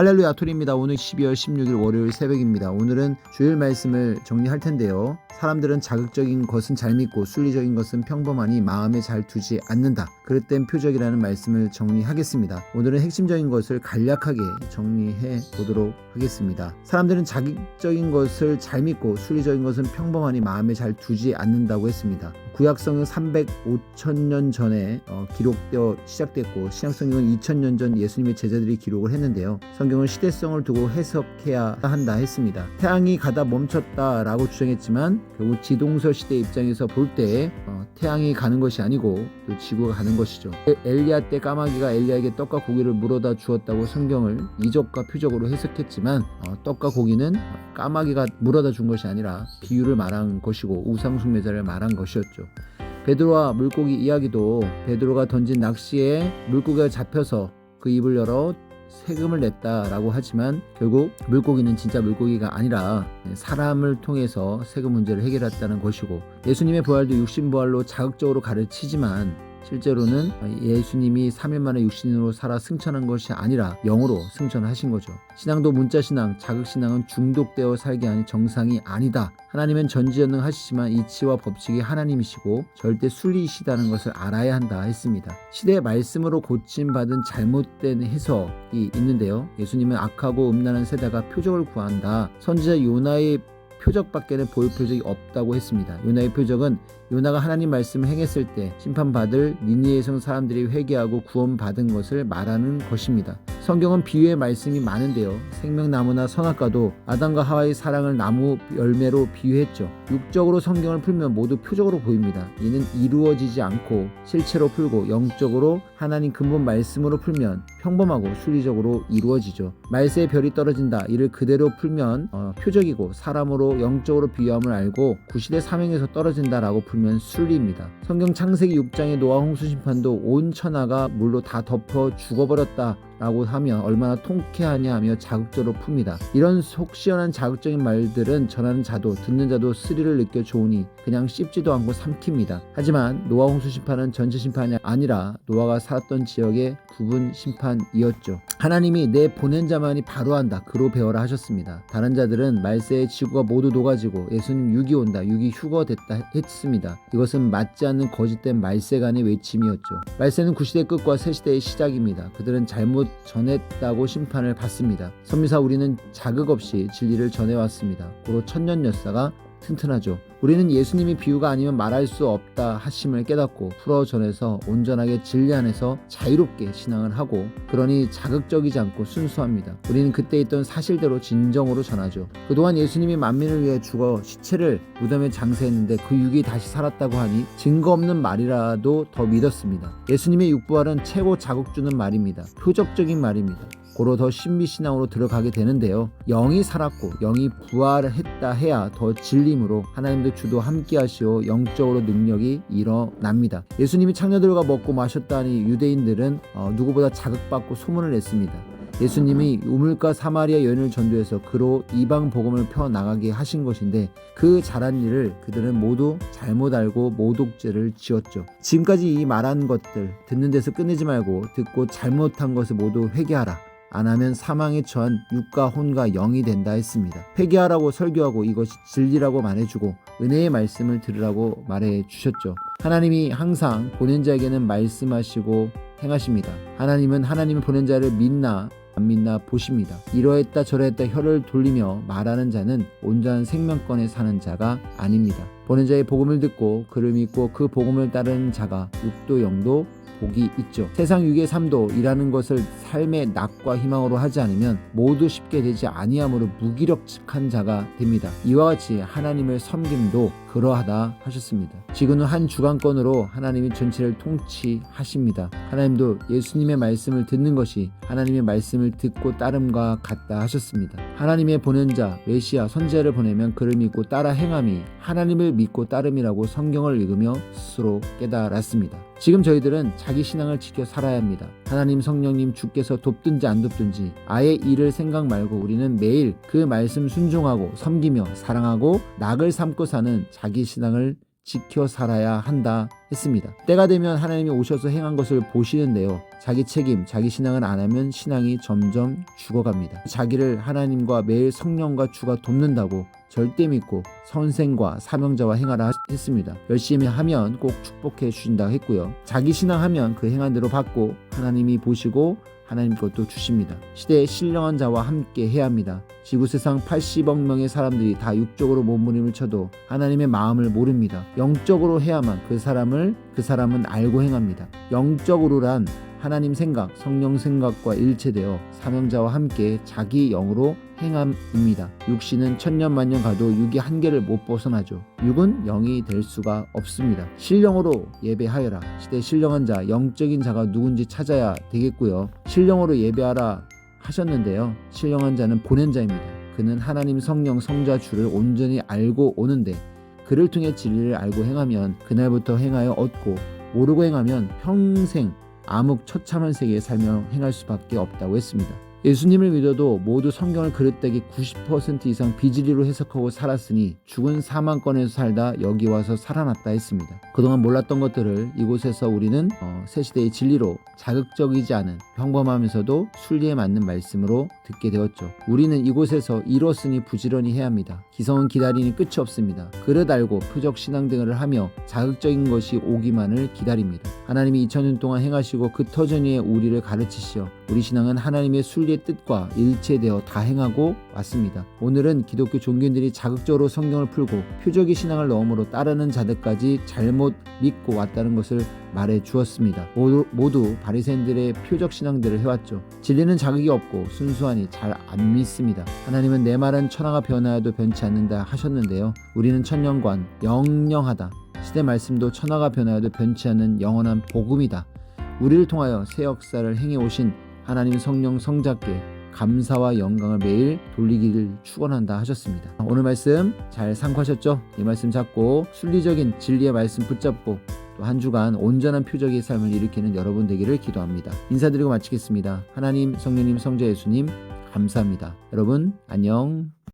할렐루야 토리입니다. 오늘 12월 16일 월요일 새벽입니다. 오늘은 주일 말씀을 정리할 텐데요. 사람들은 자극적인 것은 잘 믿고 순리적인 것은 평범하니 마음에 잘 두지 않는다. 그릇된 표적이라는 말씀을 정리하겠습니다. 오늘은 핵심적인 것을 간략하게 정리해 보도록 하겠습니다. 사람들은 자극적인 것을 잘 믿고 순리적인 것은 평범하니 마음에 잘 두지 않는다고 했습니다. 구약성은 300, 5천년 전에 어, 기록되어 시작됐고 신약성경은 2000년 전 예수님의 제자들이 기록을 했는데요. 성경은 시대성을 두고 해석해야 한다 했습니다. 태양이 가다 멈췄다라고 주장했지만 결국 지동서 시대 입장에서 볼 때 어, 태양이 가는 것이 아니고 또 지구가 가는 것이죠. 에- 엘리야 때 까마귀가 엘리야에게 떡과 고기를 물어다 주었다고 성경을 이적과 표적으로 해석했지만 어, 떡과 고기는 어, 까마귀가 물어다 준 것이 아니라 비유를 말한 것이고 우상숭배자를 말한 것이었죠. 베드로와 물고기 이야기도 베드로가 던진 낚시에 물고기가 잡혀서 그 입을 열어 세금을 냈다라고 하지만 결국 물고기는 진짜 물고기가 아니라 사람을 통해서 세금 문제를 해결했다는 것이고 예수님의 부활도 육신 부활로 자극적으로 가르치지만 실제로는 예수님이 3일 만에 육신으로 살아 승천한 것이 아니라 영으로 승천하신 거죠. 신앙도 문자 신앙, 자극 신앙은 중독되어 살게 하는 정상이 아니다. 하나님은 전지전능하시지만 이치와 법칙이 하나님이시고 절대 순리이시다는 것을 알아야 한다 했습니다. 시대의 말씀으로 고침받은 잘못된 해석이 있는데요. 예수님은 악하고 음란한 세대가 표적을 구한다. 선지자 요나의 표적밖에는 보일 표적이 없다고 했습니다. 요나의 표적은 요나가 하나님 말씀을 행했을 때 심판받을 니니의 성 사람들이 회개하고 구원받은 것을 말하는 것입니다. 성경은 비유의 말씀이 많은데요. 생명나무나 선악과도 아담과 하와의 사랑을 나무 열매로 비유했죠. 육적으로 성경을 풀면 모두 표적으로 보입니다. 이는 이루어지지 않고 실체로 풀고 영적으로 하나님 근본 말씀으로 풀면 평범하고 순리적으로 이루어지죠. 말세의 별이 떨어진다. 이를 그대로 풀면 어, 표적이고 사람으로 영적으로 비유함을 알고 구시대 사명에서 떨어진다라고 풀면 순리입니다. 성경 창세기 6장의 노아 홍수 심판도 온 천하가 물로 다 덮어 죽어버렸다. 라고 하면 얼마나 통쾌하냐 하며 자극적으로 풉니다. 이런 속 시원한 자극적인 말들은 전하는 자도 듣는 자도 스릴을 느껴 좋으니 그냥 씹지도 않고 삼킵니다. 하지만 노아 홍수 심판은 전체 심판이 아니라 노아가 살았던 지역의 부분 심판이었죠. 하나님이 내 보낸 자만이 바로 한다. 그로 배워라 하셨습니다. 다른 자들은 말세의 지구가 모두 녹아지고 예수님 육이 온다. 육이 휴거됐다 했습니다. 이것은 맞지 않는 거짓된 말세간의 외침이었죠. 말세는 구시대 끝과 새시대의 시작입니다. 그들은 잘못 전했다고 심판을 받습니다. 선미사 우리는 자극 없이 진리를 전해왔습니다. 고로 천년 역사가 튼튼하죠. 우리는 예수님이 비유가 아니면 말할 수 없다 하심을 깨닫고 풀어 전해서 온전하게 진리 안에서 자유롭게 신앙을 하고 그러니 자극적이지 않고 순수합니다. 우리는 그때 있던 사실대로 진정으로 전하죠. 그동안 예수님이 만민을 위해 죽어 시체를 무덤에 장사했는데 그 육이 다시 살았다고 하니 증거 없는 말이라도 더 믿었습니다. 예수님의 육부활은 최고 자극 주는 말입니다. 표적적인 말입니다. 고로 더 신비신앙으로 들어가게 되는데요. 영이 살았고 영이 부활했다 해야 더 진림으로 하나님도 주도 함께 하시오 영적으로 능력이 일어납니다. 예수님이 창녀들과 먹고 마셨다니 유대인들은 어, 누구보다 자극받고 소문을 냈습니다. 예수님이 우물가 사마리아 여인을 전도해서 그로 이방 복음을 펴 나가게 하신 것인데 그 잘한 일을 그들은 모두 잘못 알고 모독죄를 지었죠. 지금까지 이 말한 것들 듣는 데서 끝내지 말고 듣고 잘못한 것을 모두 회개하라. 안 하면 사망에 처한 육과 혼과 영이 된다 했습니다. 회개하라고 설교하고 이것이 진리라고 말해주고 은혜의 말씀을 들으라고 말해 주셨죠. 하나님이 항상 보낸 자에게는 말씀하시고 행하십니다. 하나님은 하나님이 보낸 자를 믿나 안 믿나 보십니다. 이러했다 저러했다 혀를 돌리며 말하는 자는 온전한 생명권에 사는 자가 아닙니다. 보낸 자의 복음을 듣고 그를 믿고 그 복음을 따르는 자가 육도 영도 복이 있죠. 세상 육의 삶도 일하는 것을 삶의 낙과 희망으로 하지 않으면 모두 쉽게 되지 아니함으로 무기력한 자가 됩니다. 이와 같이 하나님을 섬김도 그러하다 하셨습니다. 지금은 한 주관권으로 하나님이 전체를 통치하십니다. 하나님도 예수님의 말씀을 듣는 것이 하나님의 말씀을 듣고 따름과 같다 하셨습니다. 하나님의 보낸 자 메시아 선지자를 보내면 그를 믿고 따라 행함이 하나님을 믿고 따름이라고 성경을 읽으며 스스로 깨달았습니다. 지금 저희들은 자기 신앙을 지켜 살아야 합니다. 하나님 성령님 주께서 돕든지 안 돕든지 아예 일을 생각 말고 우리는 매일 그 말씀 순종하고 섬기며 사랑하고 낙을 삼고 사는 자기 신앙을 지켜 살아야 한다 했습니다. 때가 되면 하나님이 오셔서 행한 것을 보시는데요. 자기 책임, 자기 신앙을 안 하면 신앙이 점점 죽어갑니다. 자기를 하나님과 매일 성령과 주가 돕는다고 절대 믿고 선생과 사명자와 행하라 했습니다. 열심히 하면 꼭 축복해 주신다 했고요. 자기 신앙하면 그 행한 대로 받고 하나님이 보시고 하나님 것도 주십니다. 시대의 신령한 자와 함께 해야 합니다. 지구 세상 80억 명의 사람들이 다 육적으로 몸부림을 쳐도 하나님의 마음을 모릅니다. 영적으로 해야만 그 사람을 그 사람은 알고 행합니다. 영적으로란 하나님 생각, 성령 생각과 일체되어 사명자와 함께 자기 영으로 행함입니다. 육신은 천년 만년 가도 육이 한계를 못 벗어나죠. 육은 영이 될 수가 없습니다. 신령으로 예배하여라. 시대 신령한 자, 영적인 자가 누군지 찾아야 되겠고요. 신령으로 예배하라 하셨는데요. 신령한 자는 보낸 자입니다. 그는 하나님 성령 성자 주를 온전히 알고 오는데 그를 통해 진리를 알고 행하면 그날부터 행하여 얻고 모르고 행하면 평생 암흑 처참한 세계에 살며 행할 수밖에 없다고 했습니다. 예수님을 믿어도 모두 성경을 그릇되게 90% 이상 비진리로 해석하고 살았으니 죽은 사망권에서 살다 여기 와서 살아났다 했습니다. 그동안 몰랐던 것들을 이곳에서 우리는 어, 새 시대의 진리로 자극적이지 않은 평범하면서도 순리에 맞는 말씀으로 듣게 되었죠. 우리는 이곳에서 이뤘으니 부지런히 해야 합니다. 기성은 기다리니 끝이 없습니다. 그릇 알고 표적 신앙 등을 하며 자극적인 것이 오기만을 기다립니다. 하나님이 2000년 동안 행하시고 그 터전 위에 우리를 가르치시어 우리 신앙은 하나님의 순리의 뜻과 일체되어 다 행하고 왔습니다. 오늘은 기독교 종교인들이 자극적으로 성경을 풀고 표적의 신앙을 넣음으로 따르는 자들까지 잘못 믿고 왔다는 것을 말해 주었습니다. 모두, 모두 바리새인들의 표적 신앙들을 해왔죠. 진리는 자극이 없고 순수하니 잘 안 믿습니다. 하나님은 내 말은 천하가 변하여도 변치 않는다 하셨는데요. 우리는 천년관 영영하다. 시대 말씀도 천하가 변하여도 변치 않는 영원한 복음이다. 우리를 통하여 새 역사를 행해 오신 하나님 성령 성자께 감사와 영광을 매일 돌리기를 축원한다 하셨습니다. 오늘 말씀 잘 상고하셨죠? 이 말씀 잡고 순리적인 진리의 말씀 붙잡고 또 한 주간 온전한 표적의 삶을 일으키는 여러분 되기를 기도합니다. 인사드리고 마치겠습니다. 하나님, 성령님, 성자 예수님 감사합니다. 여러분 안녕.